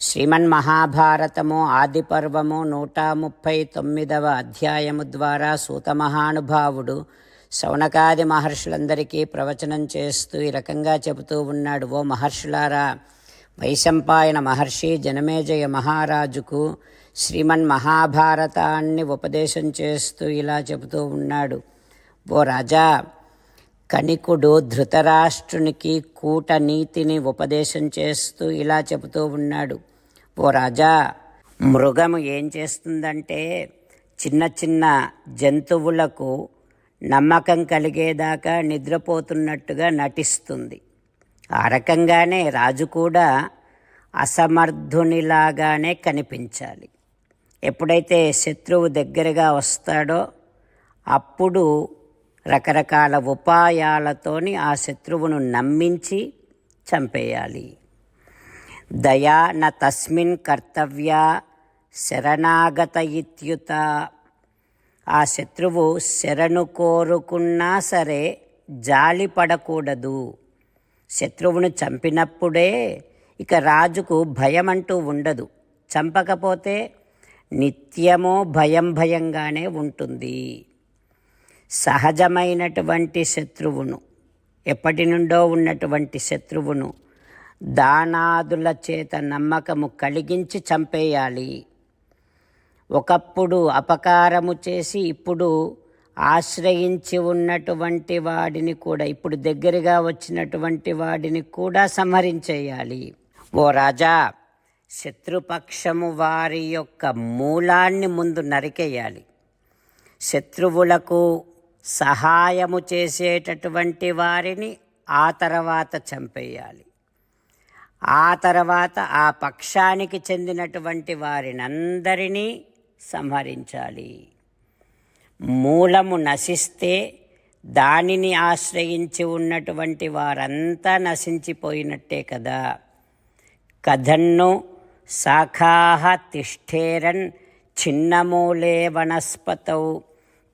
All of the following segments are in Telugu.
శ్రీమన్మహాభారతము ఆది పర్వము నూట ముప్పై తొమ్మిదవ అధ్యాయము ద్వారా సూత మహానుభావుడు శౌనకాది మహర్షులందరికీ ప్రవచనం చేస్తూ ఈ రకంగా చెబుతూ ఉన్నాడు ఓ మహర్షులారా వైశంపాయన మహర్షి జనమేజయ మహారాజుకు శ్రీమన్ మహాభారతాన్ని ఉపదేశం చేస్తూ ఇలా చెబుతూ ఉన్నాడు. ఓ రాజా కణికుడు ధృతరాష్ట్రునికి కూటనీతిని ఉపదేశం చేస్తూ ఇలా చెబుతూ ఉన్నాడు. ఓ రాజా మృగము ఏం చేస్తుందంటే చిన్న చిన్న జంతువులకు నమ్మకం కలిగేదాకా నిద్రపోతున్నట్టుగా నటిస్తుంది. ఆ రకంగానే రాజు కూడా అసమర్థునిలాగానే కనిపించాలి. ఎప్పుడైతే శత్రువు దగ్గరగా వస్తాడో అప్పుడు రకరకాల ఉపాయాలతోని ఆ శత్రువును నమ్మించి చంపేయాలి. దయా న తస్మిన్ కర్తవ్య శరణాగత ఇత్యుత. ఆ శత్రువు శరణు కోరుకున్నా సరే జాలి పడకూడదు. శత్రువును చంపినప్పుడే ఇక రాజుకు భయం అంటూ ఉండదు. చంపకపోతే నిత్యమో భయం భయంగానే ఉంటుంది. సహజమైనటువంటి శత్రువును ఎప్పటి నుండో ఉన్నటువంటి శత్రువును దానాదుల చేత నమ్మకము కలిగించి చంపేయాలి. ఒకప్పుడు అపకారము చేసి ఇప్పుడు ఆశ్రయించి ఉన్నటువంటి వాడిని కూడా ఇప్పుడు దగ్గరగా వచ్చినటువంటి వాడిని కూడా సంహరించేయాలి. ఓ రాజా శత్రుపక్షము వారి యొక్క మూలాన్ని ముందు నరికేయాలి. శత్రువులకు సహాయము చేసేటటువంటి వారిని ఆ తర్వాత చంపేయాలి. ఆ తర్వాత ఆ పక్షానికి చెందినటువంటి వారినందరినీ సంహరించాలి. మూలము నశిస్తే దానిని ఆశ్రయించి ఉన్నటువంటి వారంతా నశించిపోయినట్టే కదా. కథన్ను శాఖాహ తిష్ఠేరన్ చిన్నమూలే వనస్పతౌ.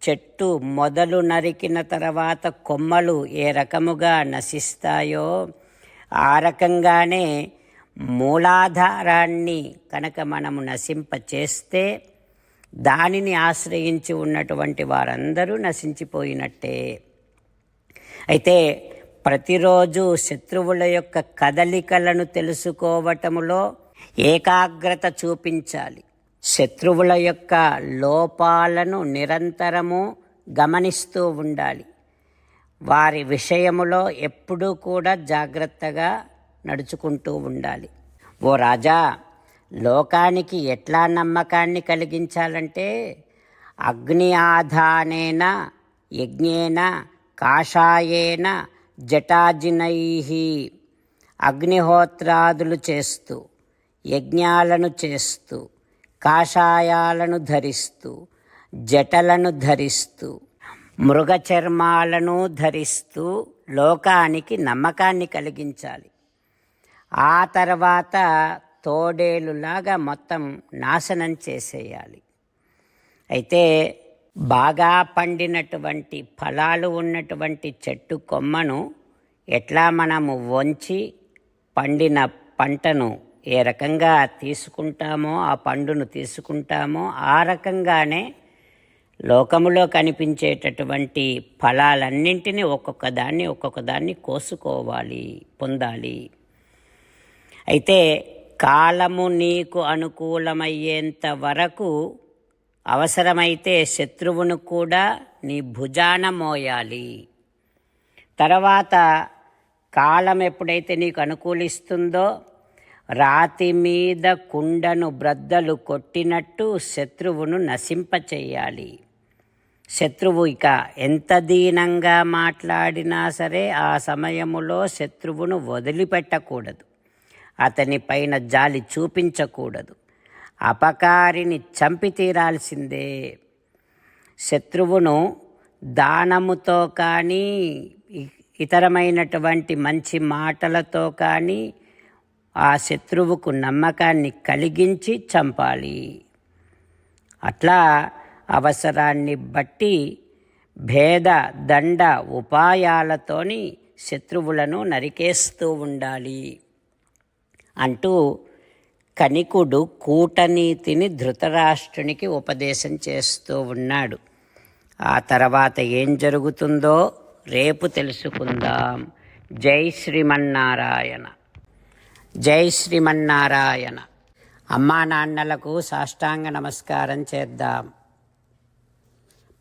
చెట్టు మొదలు నరికిన తర్వాత కొమ్మలు ఏ రకముగా నశిస్తాయో ఆ రకంగానే మూలాధారాన్ని కనుక మనము నశింపచేస్తే దానిని ఆశ్రయించి ఉన్నటువంటి వారందరూ నశించిపోయినట్టే. అయితే ప్రతిరోజు శత్రువుల యొక్క కదలికలను తెలుసుకోవటములో ఏకాగ్రత చూపించాలి. శత్రువుల యొక్క లోపాలను నిరంతరము గమనిస్తూ ఉండాలి. వారి విషయములో ఎప్పుడూ కూడా జాగ్రత్తగా నడుచుకుంటూ ఉండాలి. ఓ రాజా లోకానికి ఎట్లా నమ్మకాన్ని కలిగించాలంటే అగ్ని ఆధానేన యజ్ఞేన కాషాయేన జటాజినై అగ్నిహోత్రాదులు చేస్తూ యజ్ఞాలను చేస్తూ కాషాయాలను ధరిస్తూ జటలను ధరిస్తూ మృగ చర్మాలను ధరిస్తూ లోకానికి నమ్మకాన్ని కలిగించాలి. ఆ తర్వాత తోడేలులాగా మొత్తం నాశనం చేసేయాలి. అయితే బాగా పండినటువంటి ఫలాలు ఉన్నటువంటి చెట్టు కొమ్మను ఎట్లా మనము వంచి పండిన పంటను ఏ రకంగా తీసుకుంటామో ఆ పండును తీసుకుంటామో ఆ రకంగానే లోకములో కనిపించేటటువంటి ఫలాలన్నింటినీ ఒక్కొక్క దాన్ని ఒక్కొక్క దాన్ని కోసుకోవాలి పొందాలి. అయితే కాలము నీకు అనుకూలమయ్యేంత వరకు అవసరమైతే శత్రువును కూడా నీ భుజాన మోయాలి. తర్వాత కాలం ఎప్పుడైతే నీకు అనుకూలిస్తుందో రాతి మీద కుండను బ్రద్దలు కొట్టినట్టు శత్రువును నశింపచేయాలి. శత్రువు ఇక ఎంత దీనంగా మాట్లాడినా సరే ఆ సమయములో శత్రువును వదిలిపెట్టకూడదు. అతని పైన జాలి చూపించకూడదు. అపకారిని చంపి తీరాల్సిందే. శత్రువును దానముతో కానీ ఇతరమైనటువంటి మంచి మాటలతో కానీ ఆ శత్రువుకు నమ్మకాన్ని కలిగించి చంపాలి. అట్లా అవసరాన్ని బట్టి భేద దండ ఉపాయాలతోని శత్రువులను నరికేస్తూ ఉండాలి. అంటూ కనికుడు కూటనీతిని ధృతరాష్ట్రునికి ఉపదేశం చేస్తూ ఉన్నాడు. ఆ తర్వాత ఏం జరుగుతుందో రేపు తెలుసుకుందాం. జై శ్రీమన్నారాయణ. జై శ్రీమన్నారాయణ. అమ్మా నాన్నలకు సాష్టాంగ నమస్కారం చేద్దాం.